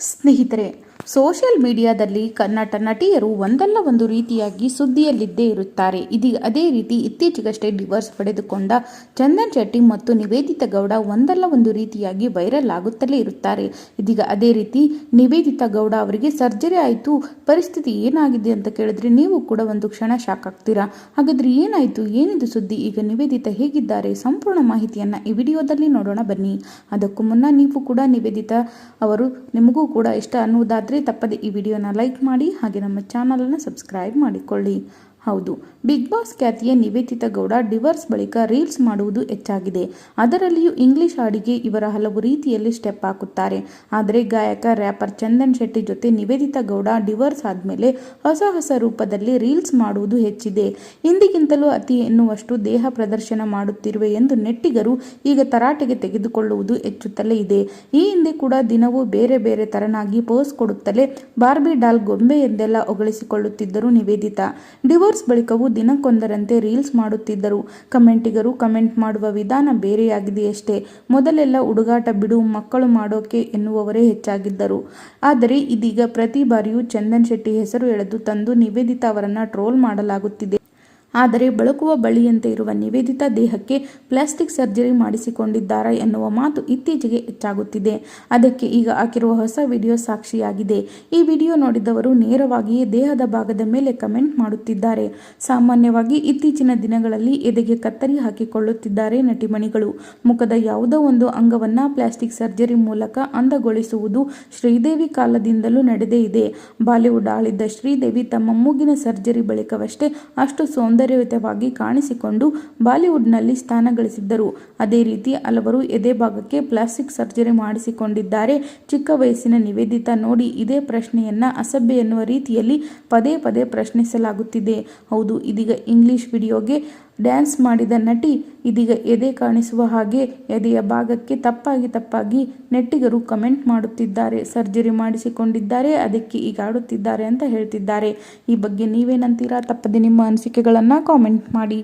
ಸ್ನೇಹಿತರೆ ಸೋಷಿಯಲ್ ಮೀಡಿಯಾದಲ್ಲಿ ಕನ್ನಡ ನಟಿಯರು ಒಂದಲ್ಲ ಒಂದು ರೀತಿಯಾಗಿ ಸುದ್ದಿಯಲ್ಲಿದ್ದೇ ಇರುತ್ತಾರೆ. ಇದೀಗ ಅದೇ ರೀತಿ ಇತ್ತೀಚೆಗಷ್ಟೇ ಡಿವೋರ್ಸ್ ಪಡೆದುಕೊಂಡ ಚಂದನ್ ಶೆಟ್ಟಿ ಮತ್ತು ನಿವೇದಿತ ಗೌಡ ಒಂದಲ್ಲ ಒಂದು ರೀತಿಯಾಗಿ ವೈರಲ್ ಆಗುತ್ತಲೇ ಇರುತ್ತಾರೆ. ಇದೀಗ ಅದೇ ರೀತಿ ನಿವೇದಿತಾ ಗೌಡ ಅವರಿಗೆ ಸರ್ಜರಿ ಆಯಿತು, ಪರಿಸ್ಥಿತಿ ಏನಾಗಿದೆ ಅಂತ ಕೇಳಿದ್ರೆ ನೀವು ಕೂಡ ಒಂದು ಕ್ಷಣ ಶಾಕ್ ಆಗ್ತೀರಾ? ಹಾಗಾದ್ರೆ ಏನಾಯಿತು? ಏನಿದು ಸುದ್ದಿ? ಈಗ ನಿವೇದಿತ ಹೇಗಿದ್ದಾರೆ? ಸಂಪೂರ್ಣ ಮಾಹಿತಿಯನ್ನು ಈ ವಿಡಿಯೋದಲ್ಲಿ ನೋಡೋಣ ಬನ್ನಿ. ಅದಕ್ಕೂ ಮುನ್ನ ನೀವು ಕೂಡ ನಿವೇದಿತ ಅವರು ನಿಮಗೂ ಕೂಡ ಇಷ್ಟ ಅನ್ನುವುದಾದರೆ ತಪ್ಪದೆ ಈ ವಿಡಿಯೋನ ಲೈಕ್ ಮಾಡಿ ಹಾಗೆ ನಮ್ಮ ಚಾನಲನ್ನು ಸಬ್ಸ್ಕ್ರೈಬ್ ಮಾಡಿಕೊಳ್ಳಿ. ಹೌದು. ಬಿಗ್ ಬಾಸ್ ಖ್ಯಾತಿಯ ನಿವೇದಿತಾ ಗೌಡ ಡಿವೋರ್ಸ್ ಬಳಿಕ ರೀಲ್ಸ್ ಮಾಡುವುದು ಹೆಚ್ಚಾಗಿದೆ. ಅದರಲ್ಲಿಯೂ ಇಂಗ್ಲಿಷ್ ಹಾಡಿಗೆ ಇವರ ಹಲವು ರೀತಿಯಲ್ಲಿ ಸ್ಟೆಪ್ ಹಾಕುತ್ತಾರೆ. ಆದರೆ ಗಾಯಕ, ರ್ಯಾಪರ್ ಚಂದನ್ ಶೆಟ್ಟಿ ಜೊತೆ ನಿವೇದಿತ ಗೌಡ ಡಿವೋರ್ಸ್ ಆದಮೇಲೆ ಹೊಸ ಹೊಸ ರೂಪದಲ್ಲಿ ರೀಲ್ಸ್ ಮಾಡುವುದು ಹೆಚ್ಚಿದೆ. ಇಂದಿಗಿಂತಲೂ ಅತಿ ಎನ್ನುವಷ್ಟು ದೇಹ ಪ್ರದರ್ಶನ ಮಾಡುತ್ತಿರುವೆ ಎಂದು ನೆಟ್ಟಿಗರು ಈಗ ತರಾಟೆಗೆ ತೆಗೆದುಕೊಳ್ಳುವುದು ಹೆಚ್ಚುತ್ತಲೇ ಇದೆ. ಈ ಹಿಂದೆ ಕೂಡ ದಿನವೂ ಬೇರೆ ಬೇರೆ ತರನಾಗಿ ಪೋಸ್ ಕೊಡುತ್ತಲೇ ಬಾರ್ಬಿ ಡಾಲ್ ಗೊಂಬೆ ಎಂದೆಲ್ಲ ಹೊಗಳಿಸಿಕೊಳ್ಳುತ್ತಿದ್ದರು ನಿವೇದಿತ. ಡಿವೋರ್ಸ್ ಬಳಿಕವೂ ದಿನಕ್ಕೊಂದರಂತೆ ರೀಲ್ಸ್ ಮಾಡುತ್ತಿದ್ದರು. ಕಮೆಂಟಿಗರು ಕಮೆಂಟ್ ಮಾಡುವ ವಿಧಾನ ಬೇರೆಯಾಗಿದೆಯಷ್ಟೇ. ಮೊದಲೆಲ್ಲ ಹುಡುಗಾಟ ಬಿಡು, ಮಕ್ಕಳು ಮಾಡೋಕೆ ಎನ್ನುವವರೇ ಹೆಚ್ಚಾಗಿದ್ದರು. ಆದರೆ ಇದೀಗ ಪ್ರತಿ ಬಾರಿಯೂ ಚಂದನ್ ಶೆಟ್ಟಿ ಹೆಸರು ಎಳೆದು ತಂದು ನಿವೇದಿತಾ ಅವರನ್ನ ಟ್ರೋಲ್ ಮಾಡಲಾಗುತ್ತಿದೆ. ಆದರೆ ಬಳಕುವ ಬಳಿಯಂತೆ ಇರುವ ನಿವೇದಿತ ದೇಹಕ್ಕೆ ಪ್ಲಾಸ್ಟಿಕ್ ಸರ್ಜರಿ ಮಾಡಿಸಿಕೊಂಡಿದ್ದಾರೆ ಎನ್ನುವ ಮಾತು ಇತ್ತೀಚೆಗೆ ಹೆಚ್ಚಾಗುತ್ತಿದೆ. ಅದಕ್ಕೆ ಈಗ ಹಾಕಿರುವ ಹೊಸ ವಿಡಿಯೋ ಸಾಕ್ಷಿಯಾಗಿದೆ. ಈ ವಿಡಿಯೋ ನೋಡಿದವರು ನೇರವಾಗಿಯೇ ದೇಹದ ಭಾಗದ ಮೇಲೆ ಕಮೆಂಟ್ ಮಾಡುತ್ತಿದ್ದಾರೆ. ಸಾಮಾನ್ಯವಾಗಿ ಇತ್ತೀಚಿನ ದಿನಗಳಲ್ಲಿ ಎದೆಗೆ ಕತ್ತರಿ ಹಾಕಿಕೊಳ್ಳುತ್ತಿದ್ದಾರೆ ನಟಿಮಣಿಗಳು. ಮುಖದ ಯಾವುದೋ ಒಂದು ಅಂಗವನ್ನ ಪ್ಲಾಸ್ಟಿಕ್ ಸರ್ಜರಿ ಮೂಲಕ ಅಂದಗೊಳಿಸುವುದು ಶ್ರೀದೇವಿ ಕಾಲದಿಂದಲೂ ನಡೆದೇ ಇದೆ. ಬಾಲಿವುಡ್ ಆಳಿದ್ದ ಶ್ರೀದೇವಿ ತಮ್ಮ ಮೂಗಿನ ಸರ್ಜರಿ ಬಳಿಕವಷ್ಟೇ ಅಷ್ಟು ಸೌಂದರ್ಯಯುತವಾಗಿ ಕಾಣಿಸಿಕೊಂಡು ಬಾಲಿವುಡ್ನಲ್ಲಿ ಸ್ಥಾನ ಗಳಿಸಿದ್ದರು. ಅದೇ ರೀತಿ ಹಲವರು ಎದೆ ಭಾಗಕ್ಕೆ ಪ್ಲಾಸ್ಟಿಕ್ ಸರ್ಜರಿ ಮಾಡಿಸಿಕೊಂಡಿದ್ದಾರೆ. ಚಿಕ್ಕ ವಯಸ್ಸಿನ ನಿವೇದಿತಾ ನೋಡಿ ಇದೇ ಪ್ರಶ್ನೆಯನ್ನ ಅಸಭ್ಯ ಎನ್ನುವ ರೀತಿಯಲ್ಲಿ ಪದೇ ಪದೇ ಪ್ರಶ್ನಿಸಲಾಗುತ್ತಿದೆ. ಹೌದು, ಇದೀಗ ಇಂಗ್ಲಿಷ್ ವಿಡಿಯೋಗೆ ಡ್ಯಾನ್ಸ್ ಮಾಡಿದ ನಟಿ ಇದೀಗ ಎದೆ ಕಾಣಿಸುವ ಹಾಗೆ ಎದೆಯ ಭಾಗಕ್ಕೆ ತಪ್ಪಾಗಿ ತಪ್ಪಾಗಿ ನೆಟ್ಟಿಗರು ಕಮೆಂಟ್ ಮಾಡುತ್ತಿದ್ದಾರೆ. ಸರ್ಜರಿ ಮಾಡಿಸಿಕೊಂಡಿದ್ದಾರೆ, ಅದಕ್ಕೆ ಈಗ ಆಡುತ್ತಿದ್ದಾರೆ ಅಂತ ಹೇಳ್ತಿದ್ದಾರೆ. ಈ ಬಗ್ಗೆ ನೀವೇನಂತೀರಾ? ತಪ್ಪದೆ ನಿಮ್ಮ ಅನಿಸಿಕೆಗಳನ್ನು ಕಾಮೆಂಟ್ ಮಾಡಿ.